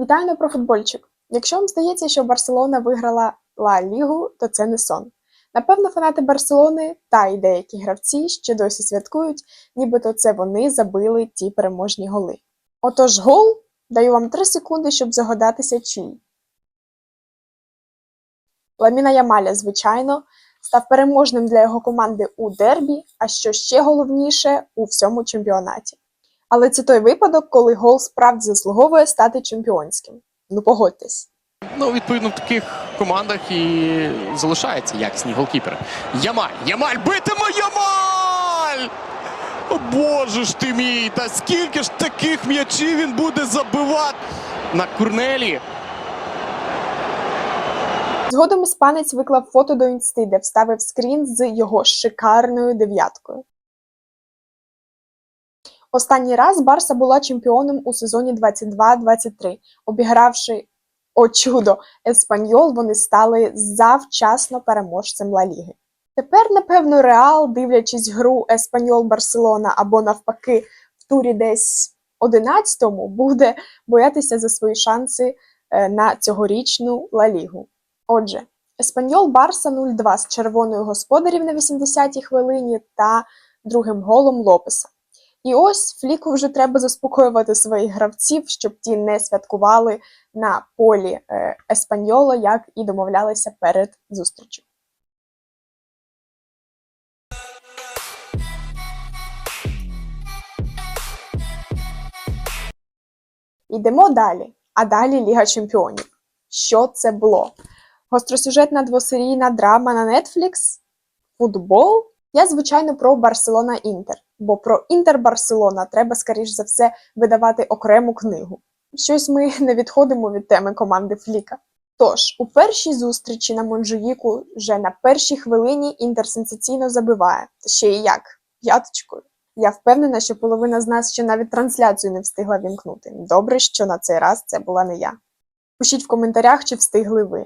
Вітаю на профутбольчик. Якщо вам здається, що Барселона виграла Ла Лігу, то це не сон. Напевно, фанати Барселони та й деякі гравці ще досі святкують, нібито це вони забили ті переможні голи. Отож, гол даю вам 3 секунди, щоб загадатися чий. Ламіна Ямаля, звичайно, став переможним для його команди у дербі, а що ще головніше у всьому чемпіонаті. Але це той випадок, коли гол справді заслуговує стати чемпіонським. Ну погодьтесь. Ну, відповідно, в таких командах і залишаються якісні голкіпери. Ямаль! Ямаль! Битиме Ямаль! О, Боже ж ти мій! Та скільки ж таких м'ячів він буде забивати на Курнелі? Згодом іспанець виклав фото до інсти, де вставив скрін з його шикарною дев'яткою. Останній раз Барса була чемпіоном у сезоні 22-23. Обігравши о чудо Еспаньол, вони стали завчасно переможцем Ла Ліги. Тепер, напевно, Реал, дивлячись гру Еспаньол Барселона або навпаки в турі десь 11-му, буде боятися за свої шанси е, на цьогорічну Ла Лігу. Отже, Еспаньол Барса 0-2 з червоною господарів на 80-й хвилині та другим голом Лопеса. І ось Фліку вже треба заспокоювати своїх гравців, щоб ті не святкували на полі е, Еспаньоло, як і домовлялися перед зустрічю. Йдемо далі. А далі Ліга Чемпіонів. Що це було? Гостросюжетна двосерійна драма на Netflix? Футбол? Я, звичайно, про Барселона Інтер, бо про Інтер Барселона треба, скоріш за все, видавати окрему книгу. Щось ми не відходимо від теми команди Фліка. Тож, у першій зустрічі на Монжуїку вже на першій хвилині Інтер сенсаційно забиває. Ще і як? П'яточкою. Я впевнена, що половина з нас ще навіть трансляцію не встигла вімкнути. Добре, що на цей раз це була не я. Пишіть в коментарях, чи встигли ви.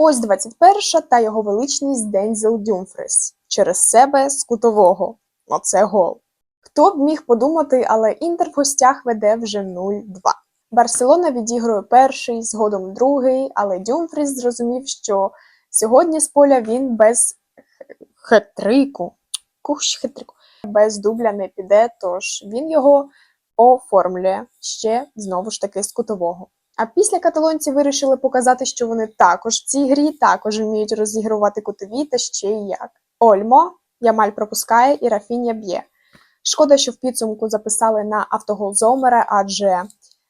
Ось 21 та його величність Дензел Дюмфрес через себе з кутового. Оце гол. Хто б міг подумати, але Інтер в гостях веде вже 0-2. Барселона відігрує перший, згодом другий, але Дюмфріс зрозумів, що сьогодні з поля він без хетрику, кущ хетрику, без дубля не піде, тож він його оформлює ще знову ж таки з кутового. А після каталонці вирішили показати, що вони також в цій грі також вміють розігрувати кутові та ще й як. Ольмо, Ямаль пропускає і Рафіння б'є. Шкода, що в підсумку записали на автогол Зомера, адже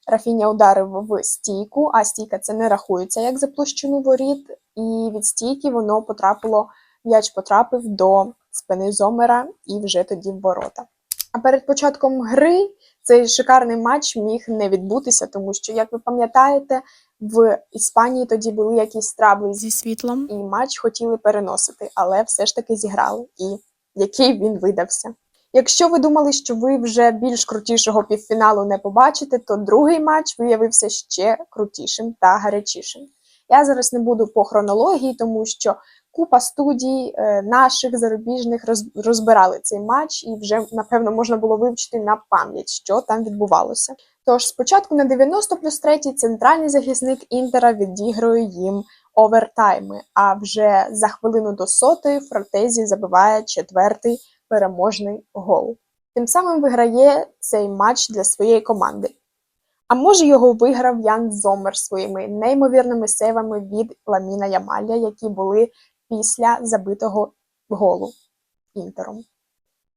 Рафіння ударив в стійку, а стійка це не рахується як за площину воріт, і від стійки воно потрапило, м'яч потрапив до спини Зомера і вже тоді в ворота. А перед початком гри цей шикарний матч міг не відбутися, тому що, як ви пам'ятаєте, в Іспанії тоді були якісь трабли зі світлом, і матч хотіли переносити, але все ж таки зіграли. І який він видався. Якщо ви думали, що ви вже більш крутішого півфіналу не побачите, то другий матч виявився ще крутішим та гарячішим. Я зараз не буду по хронології, тому що купа студій е, наших зарубіжних розбирали цей матч, і вже напевно можна було вивчити на пам'ять, що там відбувалося. Тож спочатку на 90 плюс 3 центральний захисник Інтера відігрує їм овертайми, а вже за хвилину до сотої Фротезі забиває четвертий переможний гол. Тим самим виграє цей матч для своєї команди. А може його виграв Ян Зомер своїми неймовірними сейвами від Ламіна Ямаля, які були після забитого голу Інтером.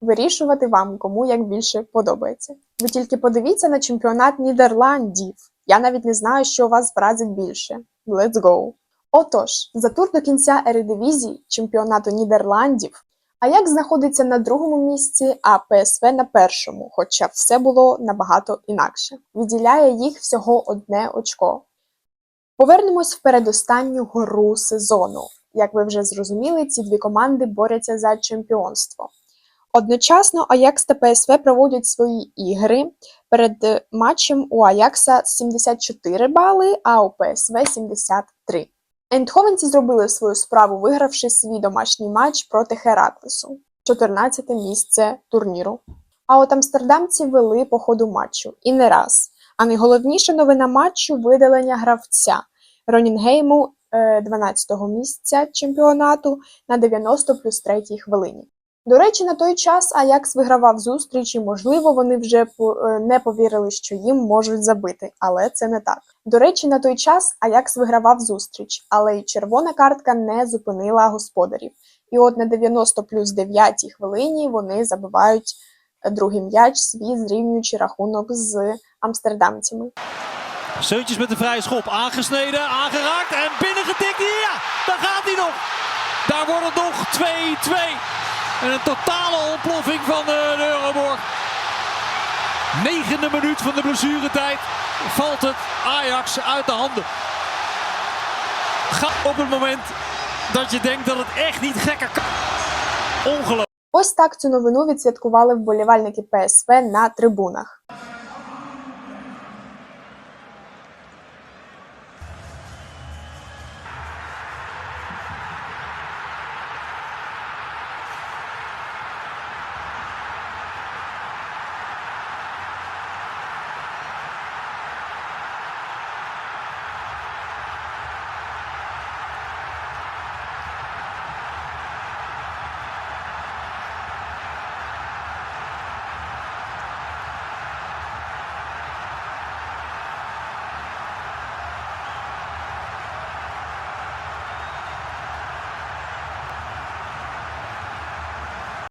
Вирішувати вам, кому як більше подобається. Ви тільки подивіться на чемпіонат Нідерландів. Я навіть не знаю, що вас вразить більше. Let's go! Отож, за тур до кінця Ередивізії чемпіонату Нідерландів Аякс знаходиться на другому місці, а ПСВ на першому, хоча все було набагато інакше. Відділяє їх всього одне очко. Повернемось в передостанню гру сезону. Як ви вже зрозуміли, ці дві команди борються за чемпіонство. Одночасно Аякс та ПСВ проводять свої ігри. Перед матчем у Аякса 74 бали, а у ПСВ 73. Ендховенці зробили свою справу, вигравши свій домашній матч проти Хераклесу, 14 місце турніру. А от амстердамці вели по ходу матчу і не раз. А найголовніша новина матчу видалення гравця Ронінгейму 12-го місця чемпіонату на 90 плюс 3 хвилині. До речі, на той час Аякс вигравав зустріч, і, можливо, вони вже е, не повірили, що їм можуть забити, але це не так. До речі, на той час Аякс вигравав зустріч, але й червона картка не зупинила господарів. І от на 90 плюс 9 хвилині вони забивають е, другий м'яч свій, зрівнюючи рахунок з амстердамцями. Seuntjes met de vrije schop. Aangesneden, aangeraakt en binnengetikt. Ja, daar gaat hij nog. Daar wordt het nog 2-2. En een totale ontploffing van de, de Euroborg. Negende minuut van de blessuretijd valt het Ajax uit de handen. Ga op het moment dat je denkt dat het echt niet gekker kan. Ongelooflijk. Ось так цю новину відсвяткували вболівальники ПСВ на трибунах.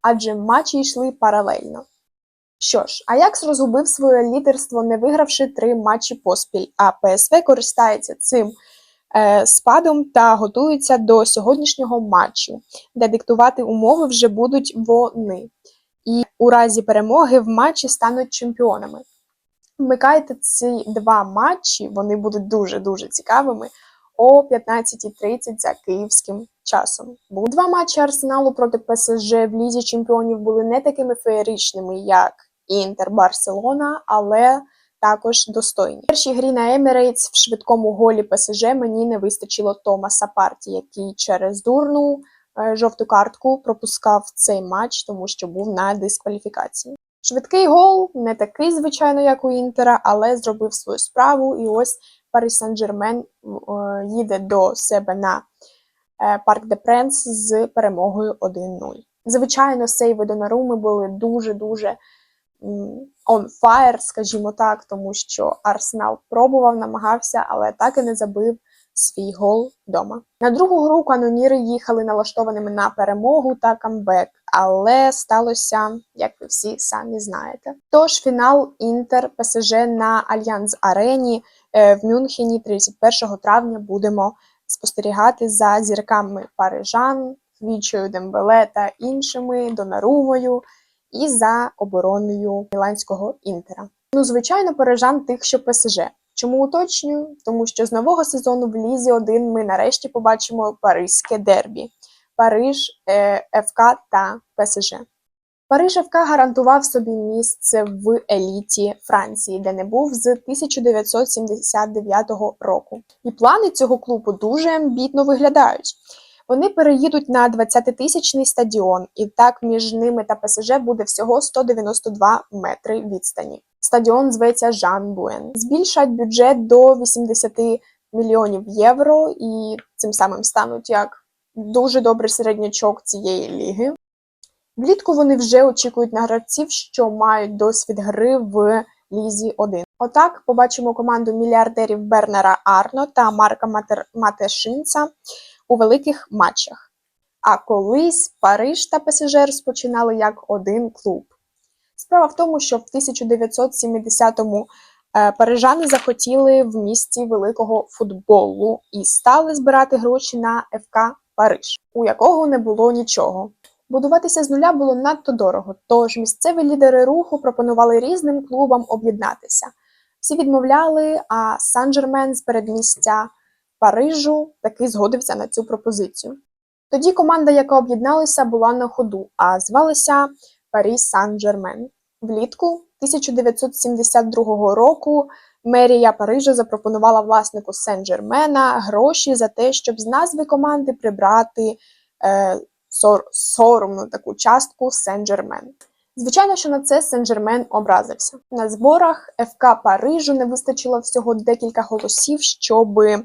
Адже матчі йшли паралельно. Що ж, Аякс розгубив своє лідерство, не вигравши три матчі поспіль, а ПСВ користається цим е, спадом та готується до сьогоднішнього матчу, де диктувати умови вже будуть вони. І у разі перемоги в матчі стануть чемпіонами. Вмикайте ці два матчі, вони будуть дуже-дуже цікавими о 15.30 за київським часом. Бо два матчі Арсеналу проти ПСЖ в Лізі Чемпіонів були не такими феєричними, як Інтер Барселона, але також достойні. В першій грі на Емірейтс в швидкому голі ПСЖ мені не вистачило Томаса Парті, який через дурну е, жовту картку пропускав цей матч, тому що був на дискваліфікації. Швидкий гол не такий, звичайно, як у Інтера, але зробив свою справу. І ось Париж Сен-Жермен е, їде до себе на Парк де Пренс з перемогою 1-0. Звичайно, сейви Донаруми були дуже-дуже on fire, скажімо так, тому що Арсенал пробував, намагався, але так і не забив свій гол вдома. На другу гру каноніри їхали налаштованими на перемогу та камбек, але сталося, як ви всі самі знаєте. Тож фінал Інтер ПСЖ на Альянс Арені е, в Мюнхені 31 травня будемо спостерігати за зірками парижан, Вічою Дембеле та іншими, Донарумою і за обороною міланського інтера. Ну, звичайно, парижан тих, що ПСЖ. Чому уточнюю? Тому що з нового сезону в Лізі 1 ми нарешті побачимо паризьке дербі Париж, е, ФК та ПСЖ. Париж ФК гарантував собі місце в еліті Франції, де не був з 1979 року. І плани цього клубу дуже амбітно виглядають. Вони переїдуть на 20-тисячний стадіон, і так між ними та ПСЖ буде всього 192 метри відстані. Стадіон зветься Жан Буен. Збільшать бюджет до 80 мільйонів євро, і цим самим стануть як дуже добрий середнячок цієї ліги. Влітку вони вже очікують на гравців, що мають досвід гри в Лізі 1. Отак побачимо команду мільярдерів Бернера Арно та Марка Матер... Матешинца у великих матчах. А колись Париж та ПСЖ розпочинали як один клуб. Справа в тому, що в 1970-му е, парижани захотіли в місті великого футболу і стали збирати гроші на ФК Париж, у якого не було нічого. Будуватися з нуля було надто дорого, тож місцеві лідери руху пропонували різним клубам об'єднатися. Всі відмовляли, а Сан-Жермен з передмістя Парижу таки згодився на цю пропозицію. Тоді команда, яка об'єдналася, була на ходу, а звалася Парі Сан-Жермен. Влітку 1972 року мерія Парижа запропонувала власнику Сен-Жермена гроші за те, щоб з назви команди прибрати е, сор- соромну таку частку Сен-Жермен. Звичайно, що на це Сен-Жермен образився. На зборах ФК Парижу не вистачило всього декілька голосів, щоб е,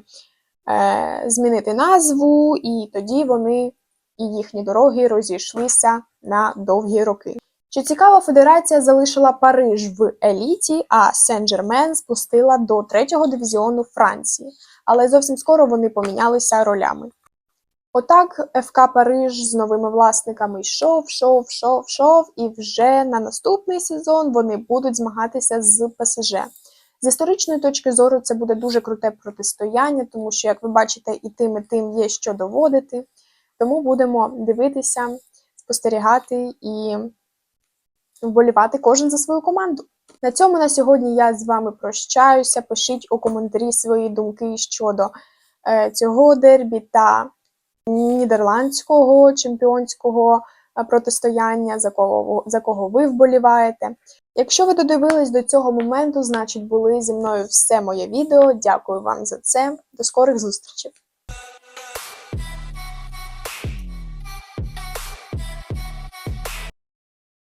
змінити назву, і тоді вони і їхні дороги розійшлися на довгі роки. Що цікаво, федерація залишила Париж в еліті, а Сен-Жермен спустила до третього дивізіону Франції, але зовсім скоро вони помінялися ролями. Отак ФК Париж з новими власниками йшов, йшов, йшов, і вже на наступний сезон вони будуть змагатися з ПСЖ. З історичної точки зору це буде дуже круте протистояння, тому що, як ви бачите, і тим, і тим є що доводити. Тому будемо дивитися, спостерігати і вболівати кожен за свою команду. На цьому на сьогодні я з вами прощаюся. Пишіть у коментарі свої думки щодо е, цього дербі та нідерландського чемпіонського е, протистояння, за кого, за кого ви вболіваєте. Якщо ви додивились до цього моменту, значить були зі мною все моє відео. Дякую вам за це. До скорих зустрічей!